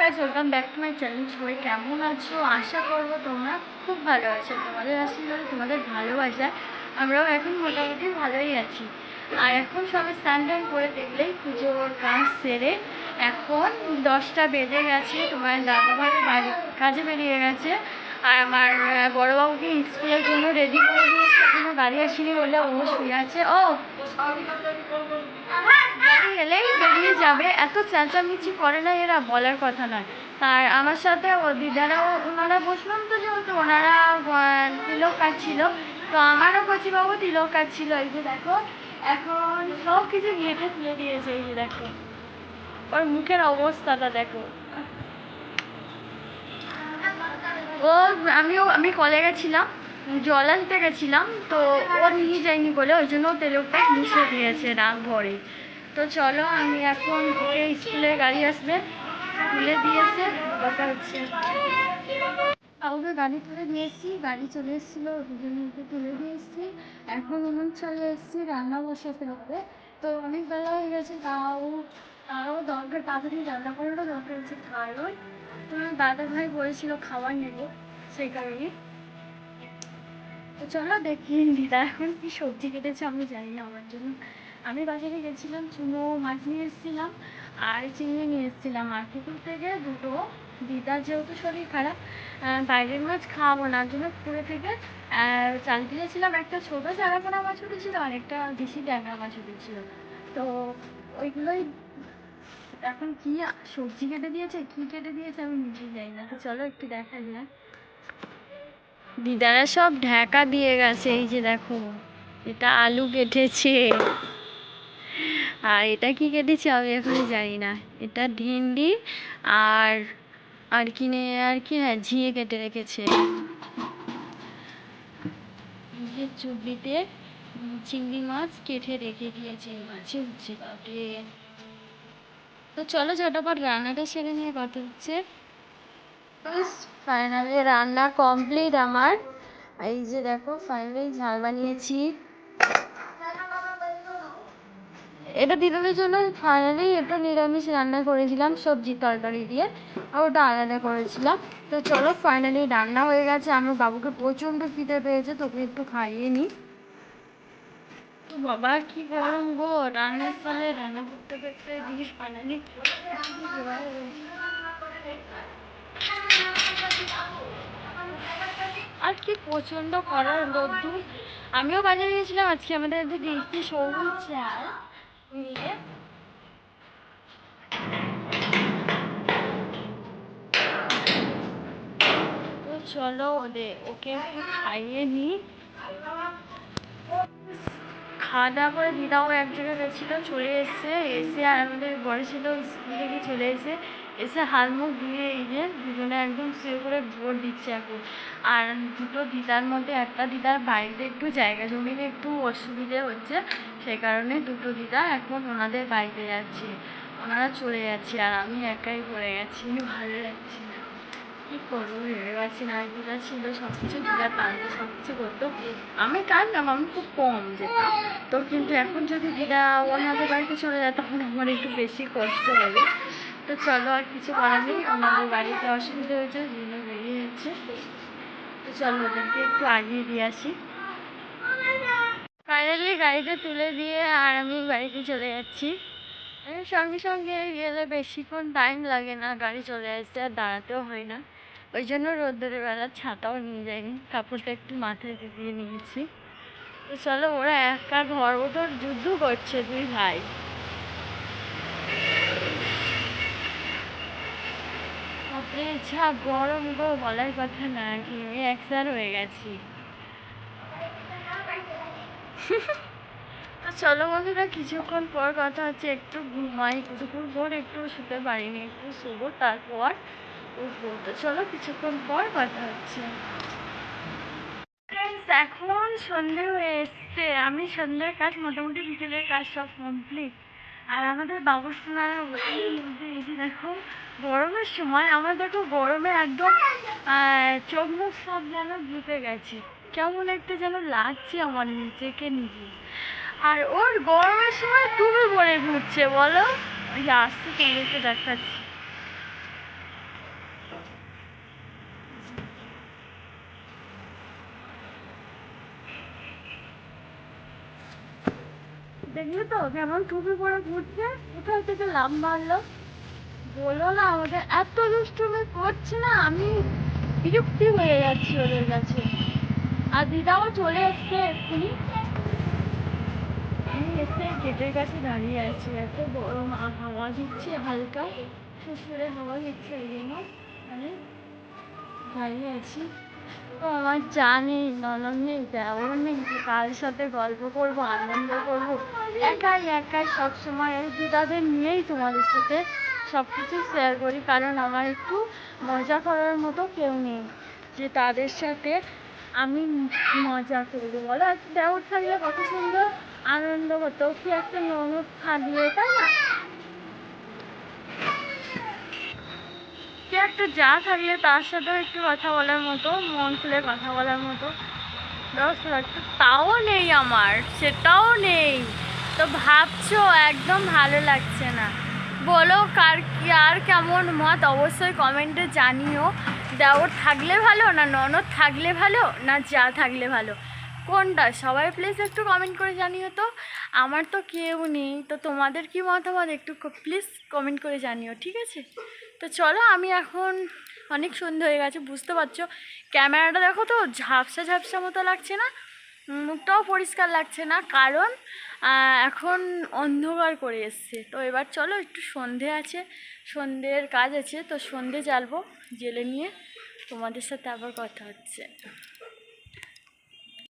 Guys welcome back to my channel সবাই কেমন আছো? আশা করব তোমরা খুব ভালো আছো। তোমাদের আশীর্বাদে, তোমাদের ভালোবাসা আমরাও এখন মোটামুটি ভালোই আছি। আর এখন সবাই স্নান টান করে দেখলেই পুজোর কাজ সেরে এখন দশটা বেজে গেছে। তোমার দাদাভাই বাড়ি, কাজে বেরিয়ে গেছে। আর আমার বড়োবাবুকে স্কুলের জন্য রেডি করে দিয়েছে। এখনও গাড়ি আসেনি বলে ও শুয়ে আছে। ও যাবে, এত চেঁচামেচি করে না এরা বলার কথা নয়। আর আমার সাথে ও দিদারাও, ওনারা বসলাম তো যেহেতু, ওনারা তিলক কাটছিল তো আমারও কচিবাবু তিলক কাটছিল এই যে দেখো, এখন সব কিছু ঘেটে তুলে দিয়েছে, এই যে দেখো। ওর মুখের অবস্থাটা দেখো। ও, আমিও, আমি কলে গেছিলাম, জল আনতে গেছিলাম, তো ও নিয়ে যায়নি বলে, ওই জন্য তেলকটা মুছে দিয়েছে রাগ ভরে তো চলো, আমি এখন ওকে স্কুলে গাড়ি আসবে, তুলে দিয়েছে কথা হচ্ছে। কাউকে গাড়ি তুলে দিয়ে এসেছি গাড়ি চলে এসেছিল, দুজনকে তুলে দিয়ে এসেছি এখন উনুন চলে এসেছি, রান্না বসাতে হবে। তো অনেক বেলা হয়ে গেছে, তাও তাও দরকার, তাড়াতাড়ি রান্না করারও দরকার আছে কারণ তোমার দাদা ভাই বলেছিল খাবার নেব, সেই কারণে। তো চলো, দেখি দিদা এখন কি সবজি কেটেছে, আমি জানি না আমার জন্য। আমি বাজারে গেছিলাম, চুনো মাছ নিয়ে এসেছিলাম, আর চিংড়ি নিয়ে এসেছিলাম। আর পুকুর থেকে দুটো দিদার যেহেতু শরীর খারাপ বাইরের মাছ খাওয়াবো না। জন্য পুকুরে থেকে চাল দিয়েছিলাম একটা ছোটো চারাপোনা মাছ উঠেছিল আর একটা দেশি ট্যাংরা মাছ উঠেছিল তো ওইগুলোই এখন কি সবজি কেটে দিয়েছে, কি কেটে দিয়েছে আমি নিজেই জানি না। তো চলো একটু দেখা যাক। দিদারা সব ঢাকা দিয়ে গেছে, এই যে দেখো, এটা আলু কেটেছে। আর এটা কি কেটেছে আমি এখনও জানি না। এটা ভেন্ডি আর আর কি নে, আর কি হ্যাঁ ঝিঙে কেটে রেখেছে। চুবড়িতে চিংড়ি মাছ কেটে রেখে দিয়েছে মাছে তো চলো ঝটাপট রান্নাটা সেরে নিয়ে কথা হচ্ছে। ফাইনালি রান্না কমপ্লিট আমার। এই যে দেখো ফাইনালি ঝাল বানিয়েছি। এটা দিদাদের জন্য ফাইনালি এটা নিরামিষ রান্না করেছিলাম, সবজি তরকারি দিয়ে, আর ওটা আলাদা করেছিলাম। তো চলো ফাইনালি রান্না হয়ে গেছে, আমার বাবুকে প্রচণ্ড ফিতে পেয়েছে, তোকে একটু খাইয়ে নিই তো বাবা, কি গরম গো, রান্নার ফলে রান্না করতে করতে দিস ফাইনালি আর কি প্রচণ্ড করার রোদ্দুর আমিও বাজারে গেছিলাম আজকে আমাদের সবুজ চাল। নিয়ে। চলো ওদের, ওকে খাইয়ে নিই। খাওয়া দাওয়া করে দিদাও এক জায়গায় গেছিল, চলে এসছে। এসে আর আমাদের বড় ছিল, স্কুল থেকে চলে এসে এসে হাত মুখ ধুয়ে এই যে দুজনে একদম শুয়ে করে ভোট দিচ্ছে এখন। আর দুটো দিদার মধ্যে একটা দিদার বাড়িতে একটু জায়গা জমির একটু অসুবিধে হচ্ছে, সেই কারণে দুটো দিদা এখন ওনাদের বাড়িতে যাচ্ছে। ওনারা চলে যাচ্ছে আর আমি একাই পড়ে গেছি, ভালো লাগছে না। কি করব ভেবে পাচ্ছি না, দিদা ছিল সব কিছু দিদা টানতো সব কিছু করতো। আমি টানতাম আমি খুব কম যেতাম। তো কিন্তু এখন যদি দিদা ওনাদের বাড়িতে চলে যায়, তখন আমার একটু বেশি কষ্ট হবে। তো চলো আর কিছু করার নেই, আমাদের বাড়িতে অসুবিধা হয়েছে জন্য বেরিয়ে যাচ্ছে। তো চলো ওদেরকে একটু আগিয়ে দিয়ে আসি। ফাইনালি গাড়িতে তুলে দিয়ে আর আমি বাড়িতে চলে যাচ্ছি। সঙ্গে সঙ্গে গেলে বেশিক্ষণ টাইম লাগে না, গাড়ি চলে আসতে আর দাঁড়াতেও হয় না। ওই জন্য রোদ্দুরের বেলা ছাতাও নিয়ে যাইনি, কাপড়টা একটু মাথায় দিয়ে নিয়েছি। তো চলো ওরা একা ঘর ওঠর যুদ্ধ করছে দুই ভাই তারপরে যা গরম গো, বলার কথা না একসার হয়ে গেছি। তো চলো বন্ধুরা, কিছুক্ষণ পর কথা হচ্ছে, একটু ঘুমাই দুপুর পর একটু শুতে পারিনি, একটু শুবো, তারপর উঠবো। তো চলো, কিছুক্ষণ পর কথা হচ্ছে। এখন সন্ধে হয়ে এসছে। আমি সন্ধ্যের কাজ, মোটামুটি বিকেলের কাজ সব কমপ্লিট আর আমাদের ওখানের মধ্যে এই যে দেখো গরমের সময় আমার দেখো গরমে একদম চোখ মুখ সব যেন ধুতে গেছে। কেমন একটা যেন লাগছে আমার নিজেকে নিজে আর ওর গরমের সময় তুমি পরে ঘুরছে, বলো? ওই আসতে তোমাদেরকে দেখাচ্ছি। দেখলে তো কেমন টুপি পরে ঘুরছে? কোথাও থেকে লাভ মারলো? বলো না, আমাদের এত দুষ্টুমি করছে না, আমি বিরক্তি হয়ে যাচ্ছি ওদের কাছে। আর দিদাও চলে এসছে এক্ষুনি। আমি এসে গেটের কাছে দাঁড়িয়ে আছি, এত বড় হাওয়া দিচ্ছে হালকা। সুসুরে হাওয়া দিচ্ছে, এই জন্য আমি দাঁড়িয়ে আছি। তো আমার জানি ননদ নেই দেওয়ার নেই কার সাথে গল্প করব, আনন্দ করব। একাই একাই সবসময় দিদাদের নিয়েই তোমাদের সাথে সব কিছু শেয়ার করি, কারণ আমার একটু মজা করার মতো কেউ নেই যে তাদের সাথে আমি মজা করব, বলো? আর দেওয়ার থাকলে কত সুন্দর, আনন্দ হতো কি একটা ননদ থাকলে তাই না? একটা যা থাকলে তার সাথেও একটু কথা বলার মতো, মন খুলে কথা বলার মতো। তাও নেই আমার, সেটাও নেই। তো ভাবছ, একদম ভালো লাগছে না। বলো, কার আর কেমন মত? অবশ্যই কমেন্টে জানিও। দেওর থাকলে ভালো, না ননদ থাকলে ভালো, না যা থাকলে ভালো? কোনটা? সবাই প্লিজ একটু কমেন্ট করে জানিও তো। আমার তো কেউ নেই, তো তোমাদের কি মতামত? একটু প্লিজ কমেন্ট করে জানিও, ঠিক আছে? তো চলো, আমি এখন অনেক সন্ধে হয়ে গেছে, বুঝতে পারছ? ক্যামেরাটা দেখো তো, ঝাপসা ঝাপসা মতো লাগছে না? মুখটাও পরিষ্কার লাগছে না, কারণ এখন অন্ধকার করে এসছে। তো এবার চলো একটু সন্ধে আছে, সন্ধ্যের কাজ আছে, তো সন্ধে জ্বালবো জেলে নিয়ে তোমাদের সাথে আবার কথা হচ্ছে।